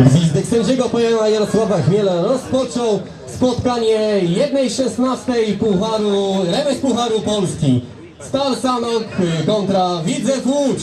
Gwizdek sędziego Pojana Jarosława Chmiela rozpoczął spotkanie 1.16 Pucharu, remis Pucharu Polski. Stal Sanok kontra Widzew Łódź.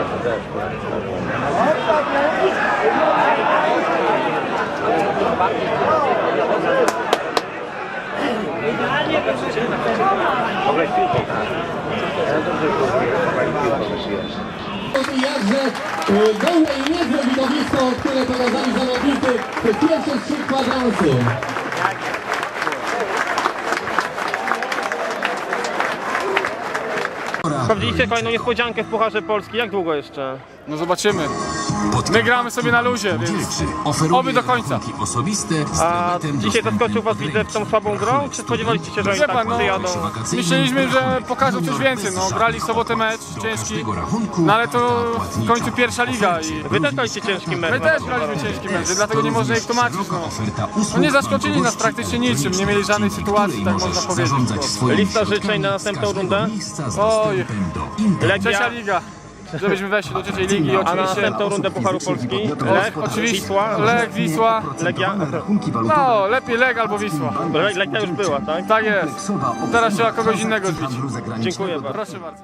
I jakże y, gołe i niezłe widowisko, które pokazali zawodnicy w pierwsze trzy kwadransy. Sprawdziliście kolejną niespodziankę w Pucharze Polski. Jak długo jeszcze? No zobaczymy. My gramy sobie na luzie, więc oby do końca. Osobiste A dzisiaj zaskoczył was widzę w tą słabą grą? Czy spodziewaliście się, że oni Wie tak pan, no, przyjadą? Myśleliśmy, że pokażą coś więcej. No, grali w sobotę mecz ciężki, no ale to w końcu pierwsza liga i Wy też graliście ciężki mecz. my też Pucharze. graliśmy ciężki mecz, dlatego nie można ich tłumaczyć. No. No nie zaskoczyli nas praktycznie niczym, nie mieli żadnej sytuacji, tak można powiedzieć. Lista życzeń na następną rundę? Oj. Legia, Trzecia liga, żebyśmy weszli do trzeciej ligi a na oczywiście. następną rundę Pucharu Polski? Lech, oczywiście, Wisła? Lech, Wisła. Legia? No, lepiej Lech albo Wisła. Le- Legia już była, tak? Tak jest. Teraz trzeba kogoś innego zbić. Dziękuję bardzo. Proszę bardzo.